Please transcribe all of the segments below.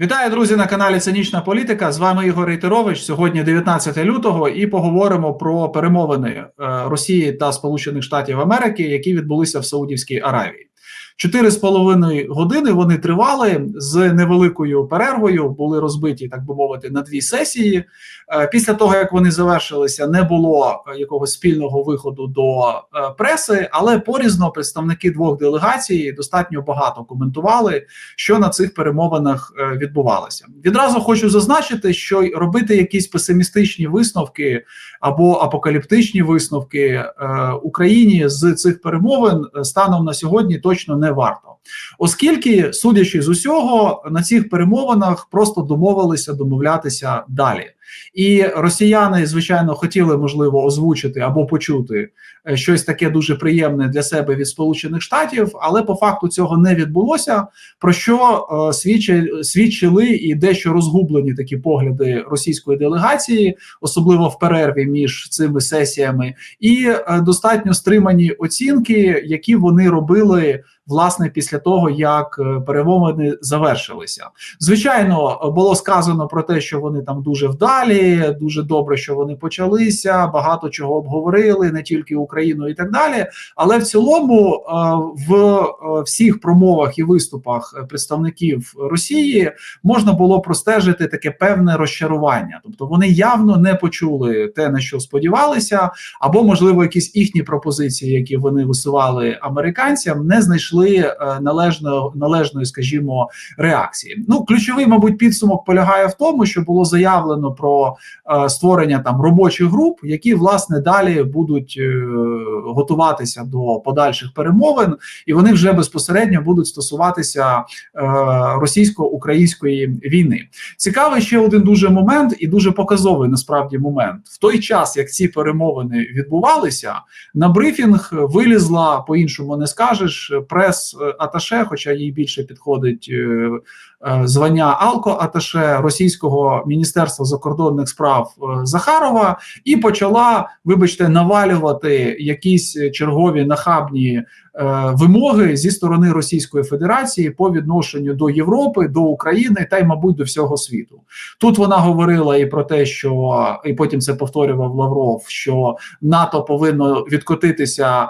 Вітаю, друзі, на каналі Цинічна Політика. З вами Ігор Рейтерович. Сьогодні 19 лютого, і поговоримо про перемовини е, Росії та Сполучених Штатів Америки, які відбулися в Саудівській Аравії. Чотири з половиною години вони тривали з невеликою перервою. Були розбиті, так би мовити, на дві сесії. Е, Після того як вони завершилися, не було е, якогось спільного виходу до е, преси, але порізно представники двох делегацій достатньо багато коментували, що на цих перемовинах відбувалося. Відразу хочу зазначити, що робити якісь песимістичні висновки або апокаліптичні висновки Україні з цих перемовин станом на сьогодні точно не варто, оскільки, судячи з усього, на цих перемовинах просто домовилися домовлятися далі. І росіяни, звичайно, хотіли можливо озвучити або почути е, щось таке дуже приємне для себе від Сполучених Штатів, але по факту цього не відбулося. Про що е, свідчили, свідчили і дещо розгублені такі погляди російської делегації, особливо в перерві між цими сесіями, і е, достатньо стримані оцінки, які вони робили. Власне, після того як е, перемовини завершилися, звичайно, було сказано про те, що вони там дуже вдалі, дуже добре, що вони почалися. Багато чого обговорили, не тільки Україну і так далі. Але в цілому, е, в е, всіх промовах і виступах представників Росії можна було простежити таке певне розчарування, тобто вони явно не почули те, на що сподівалися, або можливо якісь їхні пропозиції, які вони висували американцям, не знайшли е, належно, належної, скажімо, реакції. Ну, ключовий, мабуть, підсумок полягає в тому, що було заявлено про е, створення там робочих груп, які власне далі будуть е, готуватися до подальших перемовин, і вони вже безпосередньо будуть стосуватися російсько-української війни. Цікавий ще один дуже момент, і дуже показовий насправді момент. В той час, як ці перемовини відбувалися, на брифінг вилізла по-іншому не скажеш прес-аташе, хоча їй більше підходить. Е, Звання Алко-Аташе Російського міністерства закордонних справ е, Захарова і почала, вибачте, навалювати якісь чергові нахабні е, вимоги зі сторони Російської Федерації по відношенню до Європи, до України та й, мабуть, до всього світу. Тут вона говорила і про те, що і потім це повторював Лавров, що НАТО повинно відкотитися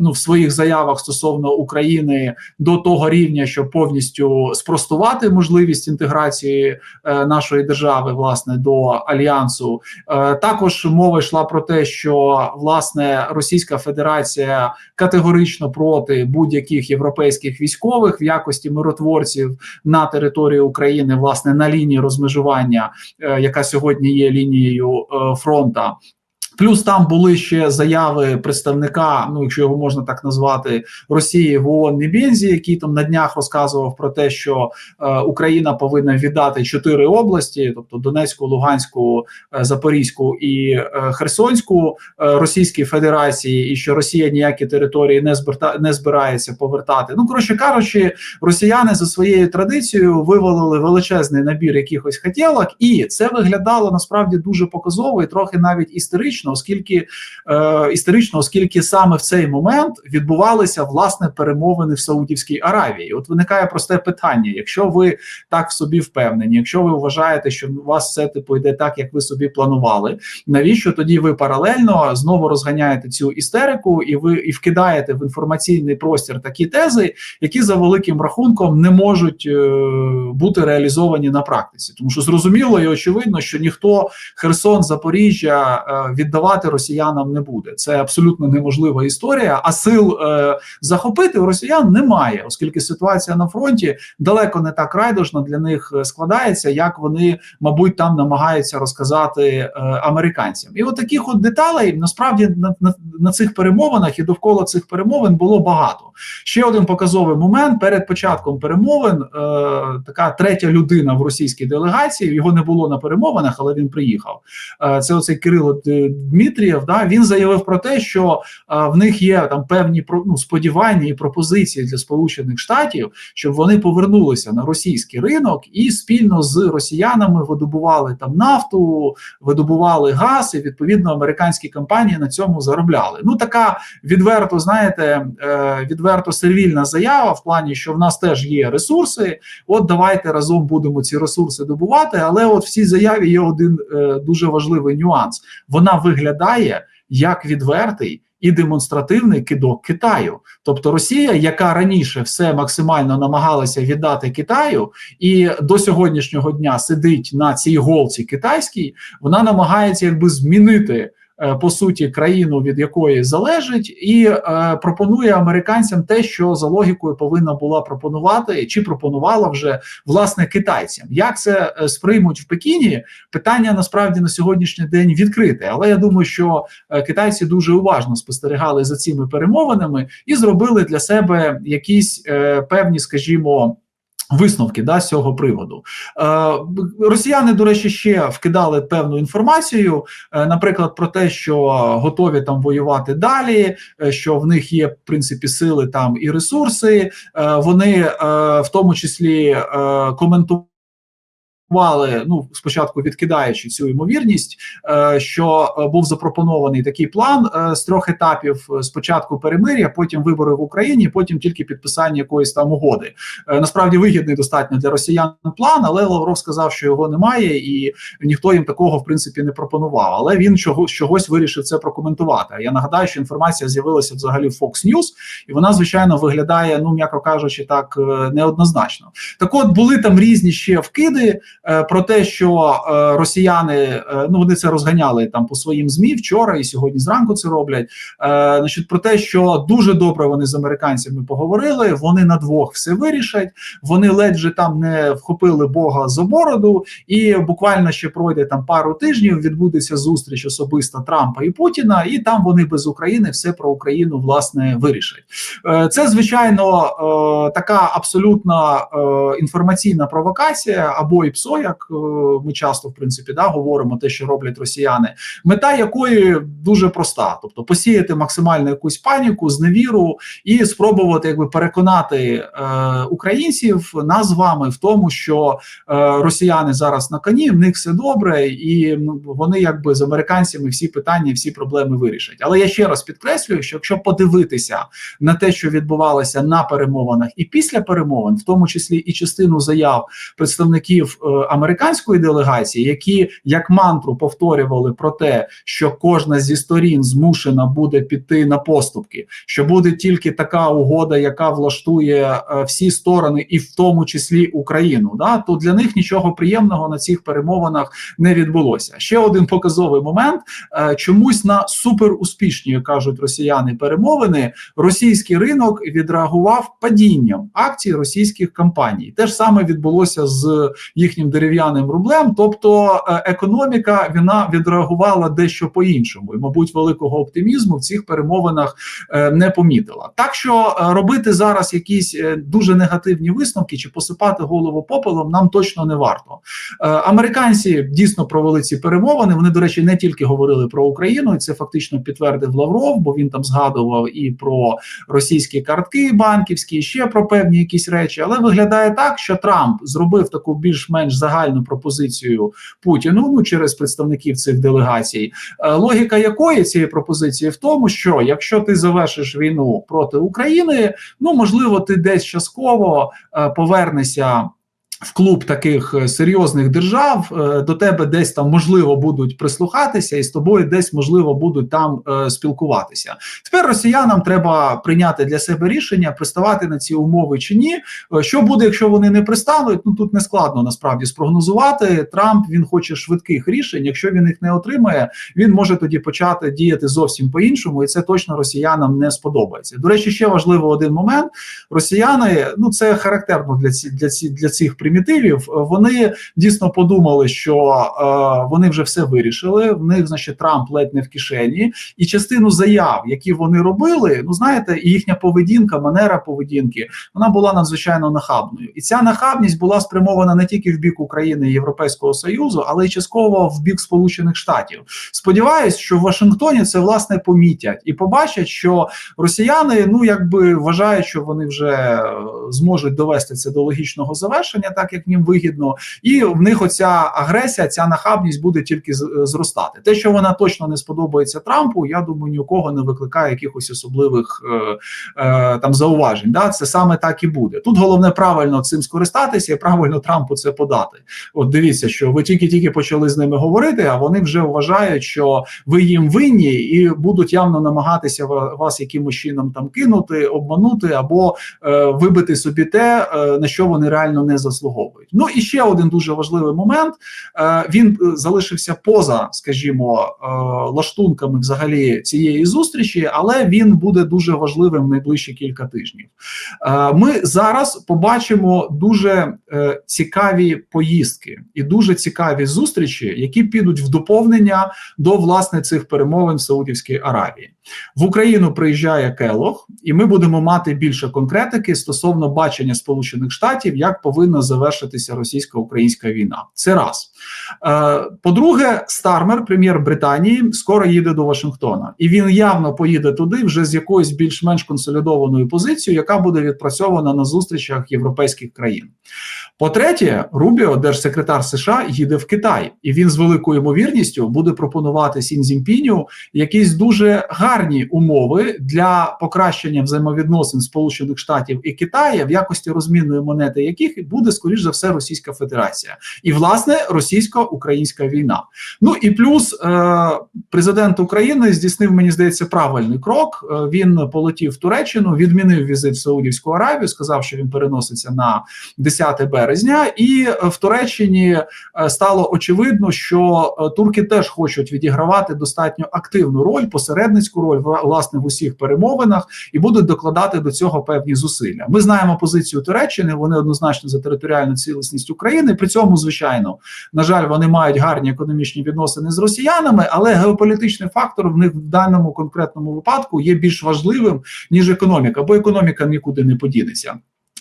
ну в своїх заявах стосовно України до того рівня, щоб повністю спростувати можливість інтеграції е, нашої держави власне до альянсу. Е, також мова йшла про те, що власне Російська Федерація категорично проти будь-яких європейських військових в якості миротворців на території України, власне на лінії розмежування, е, яка сьогодні є лінією е, фронта. Плюс там були ще заяви представника, ну якщо його можна так назвати, Росії в ООН Небензі, який там на днях розказував про те, що е, Україна повинна віддати чотири області, тобто Донецьку, Луганську, е, Запорізьку і е, Херсонську е, Російській Федерації, і що Росія ніякі території не зберта не збирається повертати. Ну коротше кажучи, росіяни за своєю традицією вивалили величезний набір якихось хотілок, і це виглядало насправді дуже показово і трохи навіть історично, оскільки е, історично, оскільки саме в цей момент відбувалися власне перемовини в Саудівській Аравії. От виникає просте питання: якщо ви так в собі впевнені, якщо ви вважаєте, що у вас все типу йде так, як ви собі планували, навіщо тоді ви паралельно знову розганяєте цю істерику і ви і вкидаєте в інформаційний простір такі тези, які за великим рахунком не можуть е, бути реалізовані на практиці, тому що зрозуміло і очевидно, що ніхто Херсон, Запоріжжя е, віддавати росіянам не буде. Це абсолютно неможлива історія. А сил е, захопити у росіян немає, оскільки ситуація на фронті далеко не так райдужна для них е, складається, як вони, мабуть, там намагаються розказати е, американцям. І от таких от деталей насправді на, на, на цих перемовинах і довкола цих перемовин було багато. Ще один показовий момент перед початком перемовин. Е, така третя людина в російській делегації. Його не було на перемовинах, але він приїхав. Е, це оцей Кирило Дмитрієв, да він заявив про те, що а, в них є там певні ну, сподівання і пропозиції для Сполучених Штатів, щоб вони повернулися на російський ринок і спільно з росіянами видобували там нафту, видобували газ, і відповідно американські компанії на цьому заробляли. Ну така відверто, знаєте, е, відверто сервільна заява в плані, що в нас теж є ресурси. От давайте разом будемо ці ресурси добувати. Але от в цій заяві є один е, дуже важливий нюанс: вона виглядає як відвертий. І демонстративний кидок Китаю, тобто Росія, яка раніше все максимально намагалася віддати Китаю, і до сьогоднішнього дня сидить на цій голці китайській, вона намагається якби змінити по суті країну, від якої залежить, і е, пропонує американцям те, що за логікою повинна була пропонувати чи пропонувала вже власне китайцям. Як це е, сприймуть в Пекіні? Питання насправді на сьогоднішній день відкрите, але я думаю, що е, китайці дуже уважно спостерігали за цими перемовинами і зробили для себе якісь е, певні, скажімо. Висновки да з цього приводу е, росіяни, до речі, ще вкидали певну інформацію, е, наприклад, про те, що готові там воювати далі, е, що в них є в принципі сили там і ресурси. Е, вони е, в тому числі е, коментували Вали, ну спочатку відкидаючи цю ймовірність, е, що е, був запропонований такий план е, з трьох етапів: спочатку перемир'я, потім вибори в Україні, потім тільки підписання якоїсь там угоди. Насправді вигідний достатньо для росіян план, але Лавров сказав, що його немає, і ніхто їм такого в принципі не пропонував. Але він чогось чогось вирішив це прокоментувати. Я нагадаю, що інформація з'явилася взагалі в Fox News, і вона звичайно виглядає, ну м'яко кажучи, так неоднозначно. Так, от були там різні ще вкиди. Е, про те, що е, росіяни е, ну вони це розганяли там по своїм змі вчора і сьогодні зранку це роблять. Значить, про те, що дуже добре вони з американцями поговорили. Вони на двох все вирішать. Вони ледь же там не вхопили Бога за бороду, і буквально ще пройде там пару тижнів. Відбудеться зустріч особисто Трампа і Путіна, і там вони без України все про Україну власне вирішать. Це звичайно така абсолютно інформаційна провокація або і ПСО як е, ми часто в принципі да говоримо те, що роблять росіяни, мета якої дуже проста: тобто посіяти максимально якусь паніку, зневіру і спробувати якби переконати е, українців нас з вами в тому, що е, росіяни зараз на коні, в них все добре, і ну, вони якби з американцями всі питання, всі проблеми вирішать. Але я ще раз підкреслюю, що якщо подивитися на те, що відбувалося на перемовинах і після перемовин, в тому числі і частину заяв представників е, американської делегації, які як мантру повторювали про те, що кожна зі сторін змушена буде піти на поступки, що буде тільки така угода, яка влаштує е, всі сторони, і в тому числі Україну. Да, то для них нічого приємного на цих перемовинах не відбулося. Ще один показовий момент: е, чомусь на суперуспішні, кажуть росіяни, перемовини російський ринок відреагував падінням акцій російських компаній. Те ж саме відбулося з їхнім дерев'яним рублем. Тобто е, економіка вона відреагувала дещо по-іншому, і, мабуть, великого оптимізму в цих перемовинах е, не помітила. Так що е, робити зараз якісь дуже негативні висновки чи посипати голову попелом нам точно не варто. Американці дійсно провели ці перемовини. Вони, до речі, не тільки говорили про Україну, і це фактично підтвердив Лавров, бо він там згадував і про російські картки банківські, і ще про певні якісь речі. Але виглядає так, що Трамп зробив таку більш-менш загальну пропозицію Путіну ну через представників цих делегацій. Е, логіка якої цієї пропозиції в тому, що якщо ти завершиш війну проти України, ну можливо, ти десь частково е, повернешся в клуб таких е, серйозних держав е, до тебе десь там можливо будуть прислухатися, і з тобою десь можливо будуть там е, спілкуватися. Тепер росіянам треба прийняти для себе рішення, приставати на ці умови чи ні. Що буде, якщо вони не пристануть? Ну тут не складно насправді спрогнозувати. Трамп він хоче швидких рішень. Якщо він їх не отримає, він може тоді почати діяти зовсім по іншому, і це точно росіянам не сподобається. До речі, ще важливо один момент: росіяни ну це характерно для ці для ці для цих примірів примітивів, е, вони дійсно подумали, що е, вони вже все вирішили. В них, значить, Трамп ледь не в кишені, і частину заяв, які вони робили, ну знаєте, і їхня поведінка, манера поведінки, вона була надзвичайно нахабною. І ця нахабність була спрямована не тільки в бік України і Європейського союзу, але й частково в бік Сполучених Штатів. Сподіваюсь, що в Вашингтоні це власне помітять і побачать, що росіяни ну якби вважають, що вони вже е, зможуть довести це до логічного завершення, так як їм вигідно, і в них оця агресія, ця нахабність буде тільки зростати. Те, що вона точно не сподобається Трампу, я думаю, ні у кого не викликає якихось особливих е, е, там зауважень. Да, це саме так і буде. Тут головне правильно цим скористатися і правильно Трампу це подати. От дивіться, що ви тільки-тільки почали з ними говорити, а вони вже вважають, що ви їм винні і будуть явно намагатися вас якимось чином там кинути, обманути або е, вибити собі те, е, на що вони реально не заслуговують. Ну і ще один дуже важливий момент. Е, він е, залишився поза, скажімо, е, лаштунками взагалі цієї зустрічі, але він буде дуже важливим в найближчі кілька тижнів. Ми зараз побачимо дуже цікаві поїздки і дуже цікаві зустрічі, які підуть в доповнення до власне цих перемовин в Саудівській Аравії. В Україну приїжджає Келох, і ми будемо мати більше конкретики стосовно бачення Сполучених Штатів, як повинна завершитися російсько-українська війна. Це раз. Е, По-друге, Стармер, прем'єр Британії, скоро їде до Вашингтона, і він явно поїде туди вже з якоюсь більш-менш консолідованою позицією, яка буде відпрацьована на зустрічах європейських країн. По-третє, Рубіо, держсекретар США, їде в Китай, і він з великою ймовірністю буде пропонувати Сін Цзіньпіню якісь дуже гарні умови для покращення взаємовідносин Сполучених Штатів і Китаю, в якості розмінної монети яких буде скоріш за все Російська Федерація, і власне російсько-українська війна. Ну і плюс е, президент України здійснив, мені здається, правильний крок. Е, він полетів в Туреччину, відмінив візит в Саудівську Аравію, сказав, що він переноситься на 10 березня, і в Туреччині е, стало очевидно, що турки теж хочуть відігравати достатньо активну роль, посередницьку роль вла- власне в усіх перемовинах, і будуть докладати до цього певні зусилля. Ми знаємо позицію Туреччини. Вони однозначно за територіальну цілісність України. При цьому, звичайно, на жаль, вони мають гарні економічні відносини з росіянами, але геополітичний фактор в них в даному конкретному випадку є більш важливим ніж економіка, бо економіка нікуди не подінеться.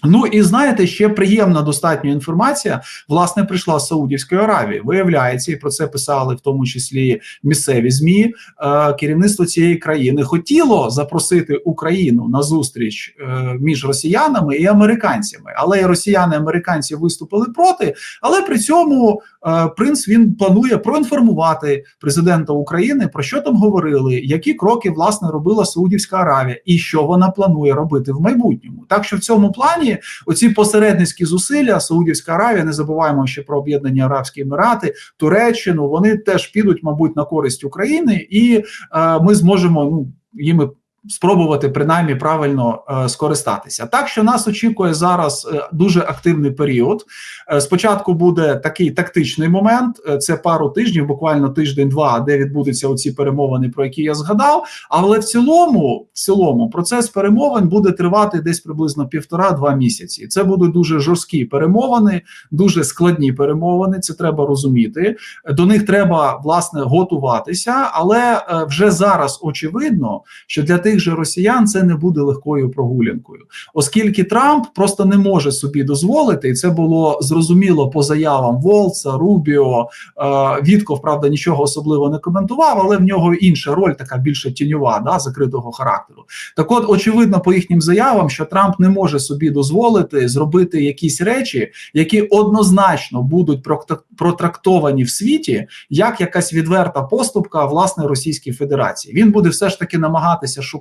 Ну і знаєте, ще приємна достатньо інформація власне прийшла з Саудівської Аравії. Виявляється, і про це писали в тому числі місцеві змі. Е, керівництво цієї країни хотіло запросити Україну на зустріч е, між росіянами і американцями, але і росіяни і американці виступили проти. Але при цьому принц він планує проінформувати президента України про що там говорили, які кроки власне робила Саудівська Аравія, і що вона планує робити в майбутньому. Так що в цьому плані оці посередницькі зусилля Саудівська Аравія, не забуваємо ще про об'єднані Арабські Емірати, Туреччину. Вони теж підуть, мабуть, на користь України, і е, ми зможемо ну їми. Спробувати принаймні правильно е, скористатися, так що нас очікує зараз е, дуже активний період. Е, спочатку буде такий тактичний момент: е, це пару тижнів, буквально тиждень-два, де відбудуться оці перемовини, про які я згадав. Але в цілому, в цілому, процес перемовин буде тривати десь приблизно півтора-два місяці. Це будуть дуже жорсткі перемовини, дуже складні перемовини. Це треба розуміти. До них треба власне готуватися, але е, вже зараз очевидно, що для тих же росіян це не буде легкою прогулянкою, оскільки Трамп просто не може собі дозволити, і це було зрозуміло по заявам Волца, Рубіо. Е, Вітков, правда, нічого особливо не коментував, але в нього інша роль, така більше тіньова, да, закритого характеру. Так, от очевидно, по їхнім заявам, що Трамп не може собі дозволити зробити якісь речі, які однозначно будуть протрактовані в світі як якась відверта поступка власне Російській Федерації. Він буде все ж таки намагатися шукати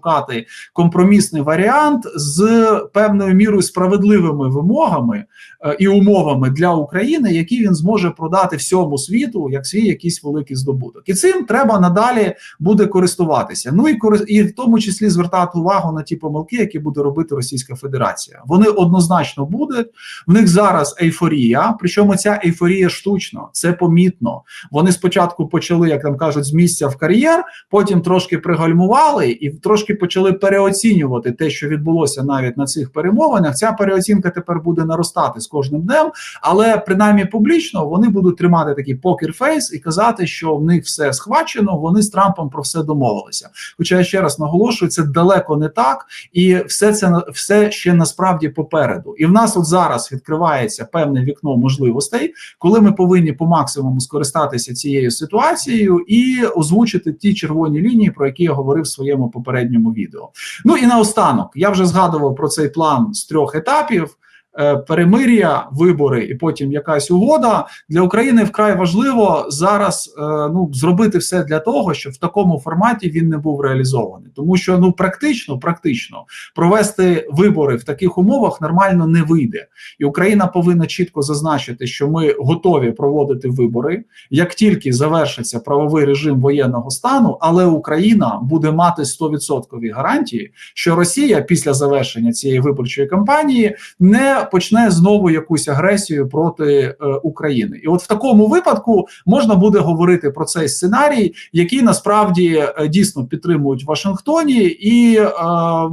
компромісний варіант з певною мірою справедливими вимогами е, і умовами для України, які він зможе продати всьому світу як свій якийсь великий здобуток. І цим треба надалі буде користуватися. Ну і і в тому числі звертати увагу на ті помилки, які буде робити Російська Федерація. Вони однозначно будуть. В них зараз ейфорія, причому ця ейфорія штучно, це помітно. Вони спочатку почали, як там кажуть, з місця в кар'єр, потім трошки пригальмували і трошки трошки почали переоцінювати те, що відбулося навіть на цих перемовинах. Ця переоцінка тепер буде наростати з кожним днем, але принаймні публічно вони будуть тримати такий покер-фейс і казати, що в них все схвачено. Вони з Трампом про все домовилися. Хоча я ще раз наголошую, це далеко не так, і все це все ще насправді попереду. І в нас от зараз відкривається певне вікно можливостей, коли ми повинні по максимуму скористатися цією ситуацією і озвучити ті червоні лінії, про які я говорив в своєму попередньому відео. Ну і наостанок я вже згадував про цей план з трьох етапів. Е, Перемир'я, вибори і потім якась угода для України вкрай важливо зараз е, ну зробити все для того, щоб в такому форматі він не був реалізований, тому що ну практично, практично провести вибори в таких умовах нормально не вийде, і Україна повинна чітко зазначити, що ми готові проводити вибори, як тільки завершиться правовий режим воєнного стану, але Україна буде мати 100% гарантії, що Росія після завершення цієї виборчої кампанії не почне знову якусь агресію проти е, України. І от в такому випадку можна буде говорити про цей сценарій, який насправді е, дійсно підтримують в Вашингтоні, і е,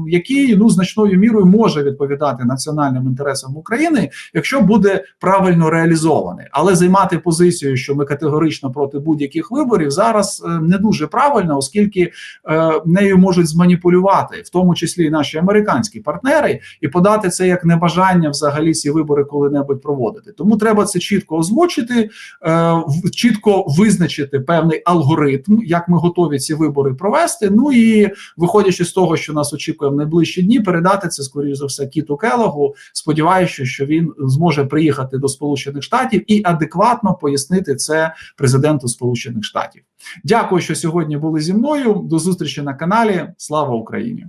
який ну значною мірою може відповідати національним інтересам України, якщо буде правильно реалізований. Але займати позицію, що ми категорично проти будь-яких виборів, зараз е, не дуже правильно, оскільки е, нею можуть зманіпулювати, в тому числі і наші американські партнери, і подати це як небажання взагалі ці вибори коли-небудь проводити. Тому треба це чітко озвучити, е, чітко визначити певний алгоритм, як ми готові ці вибори провести. Ну і виходячи з того, що нас очікує в найближчі дні, передати це скоріш за все Кіту Келогу, сподіваючись, що він зможе приїхати до Сполучених Штатів і адекватно пояснити це президенту Сполучених Штатів. Дякую, що сьогодні були зі мною. До зустрічі на каналі. Слава Україні!